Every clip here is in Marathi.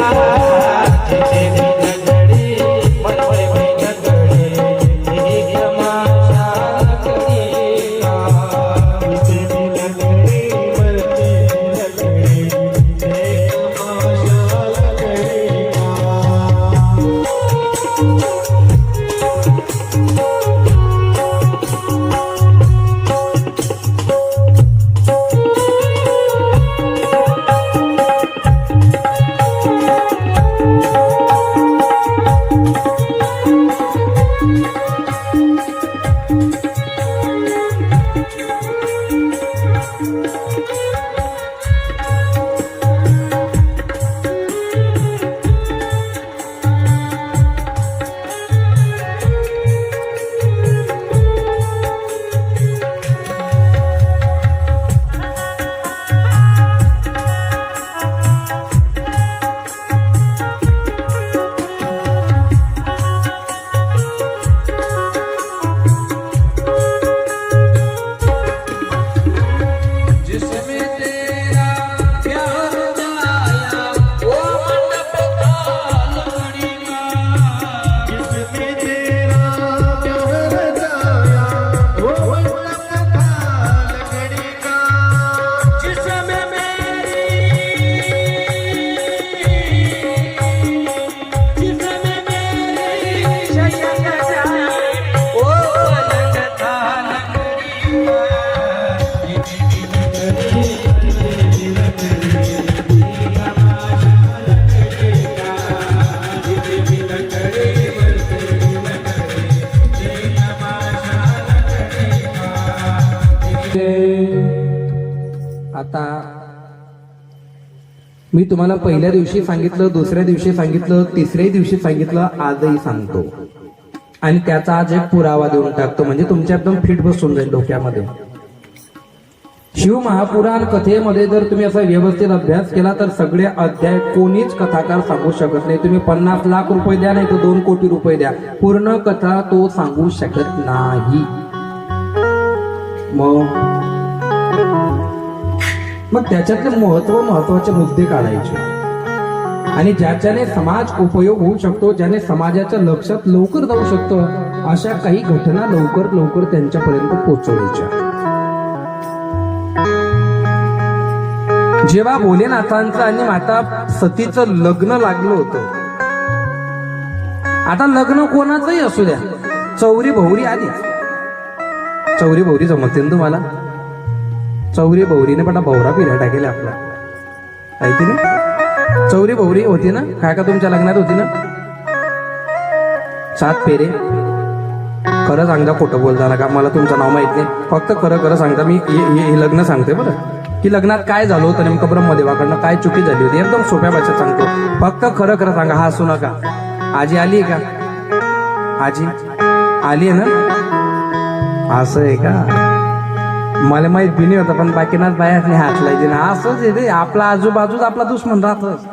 जिथे मी आता मी तुम्हाला पहिल्या दिवशी सांगितलं दुसऱ्या दिवशी सांगितलं तिसऱ्या दिवशी सांगितलं आजही सांगतो. आणि त्याचा आज एक पुरावा देऊन टाकतो. म्हणजे तुमच्या एकदम फिट बसून जाईल डोक्यामध्ये. शिव महापुराण कथेमध्ये जर तुम्ही असा व्यवस्थित अभ्यास केला तर सगळे अध्याय कोणीच कथाकार सांगू शकत नाही. तुम्ही पन्नास लाख रुपये द्या नाही तर दोन कोटी रुपये द्या. पूर्ण कथा तो सांगू शकत नाही. मग? मग त्याच्यातले महत्त्व महत्त्वाचे मुद्दे काढायचे. आणि ज्याच्याने समाज उपयोग होऊ शकतो ज्याने समाजाच्या लक्षात लवकर जाऊ शकतो अशा काही घटना लवकर लवकर त्यांच्यापर्यंत पोहोचवायच्या. जेव्हा भोलेनाथांचं आणि माता सतीचं लग्न लागलं होतं. आता लग्न कोणाचंही असू द्या. चौरी भोवरी आली. चौरी भौरी जमते ना तुम्हाला? चौरी भौरीने पण भौरा फिरा टाकेल आपला. ऐकते ना चौरी भौरी होती ना? काय का तुमच्या लग्नात होती ना? सात पेरे खरं सांगता खोटं बोलता ना का मला तुमचं नाव माहीत नाही. फक्त खरं खरं सांगता मी हे हे लग्न सांगते बरं. की लग्नात काय झालं होतं नेमकं ब्रह्मदेवाकडनं? काय चुकी झाली होती? एकदम सोप्या भाषेत सांगतो. फक्त खरं खरं सांगा. हा असू नका. आजी आली आहे का? आजी? आली आहे ना? असं आहे का? मला माहीत बी नाही होतं पण बाकीनाच बाहेर नाही हात लायचे ना असंच आहे रे आपला आजूबाजूच आपला दुश्मन राहतच.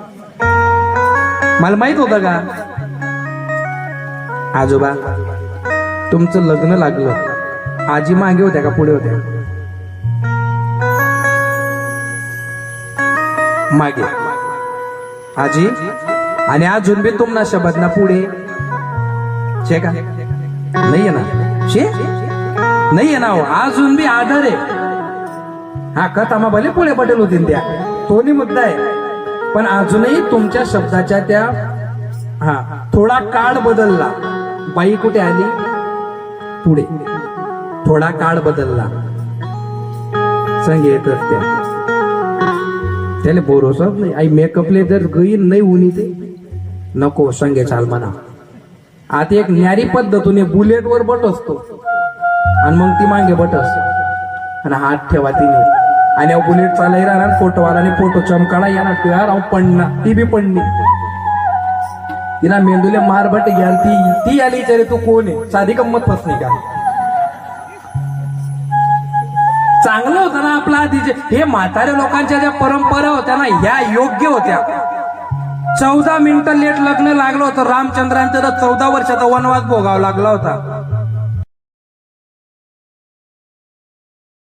मला माहीत होतं का? आजोबा तुमचं लग्न लागलं. आजी मागे होत्या का पुढे होत्या? मागे. आजी आणि अजून बी तुमना शब्द ना पुढे. शे का? नाही आहे ना? शे? नाही आहे ना हो. अजून बी आधार आहे. हा कथामा भले पुढे पटेल होतील त्या. तोनी मुद्दा आहे. पण अजूनही तुमच्या शब्दाच्या त्या हा थोडा काळ बदलला. बाई कुठे आली? पुढे. थोडा काळ बदलला. संग येत असते त्याला भरोसाच नाही. आई मेकअपले जर गईन नाही उनी ते. नको संगे चाल म्हणा. आता एक न्यारी पद्धतीने बुलेटवर बट असतो आणि मग ती मागे बटस. आणि हात ठेवा तिने. आणि बुलेट चालाय राहणार फोटो आला आणि फोटो चमकाळा या ना तुया राव पडना ती बी पडली तिला मेंदूले मारबट घ्याल ती ती आली विचारे तू कोण आहे? साधी गंमत फसली का? चांगलं होतं ना आपला आधीचे. हे म्हाताऱ्या लोकांच्या ज्या परंपरा होत्या ना ह्या योग्य होत्या. चौदा मिनिटं लेट लग्न लागलं होतं. रामचंद्रांचं तर चौदा वर्षाचा वनवास भोगावा लागला होता.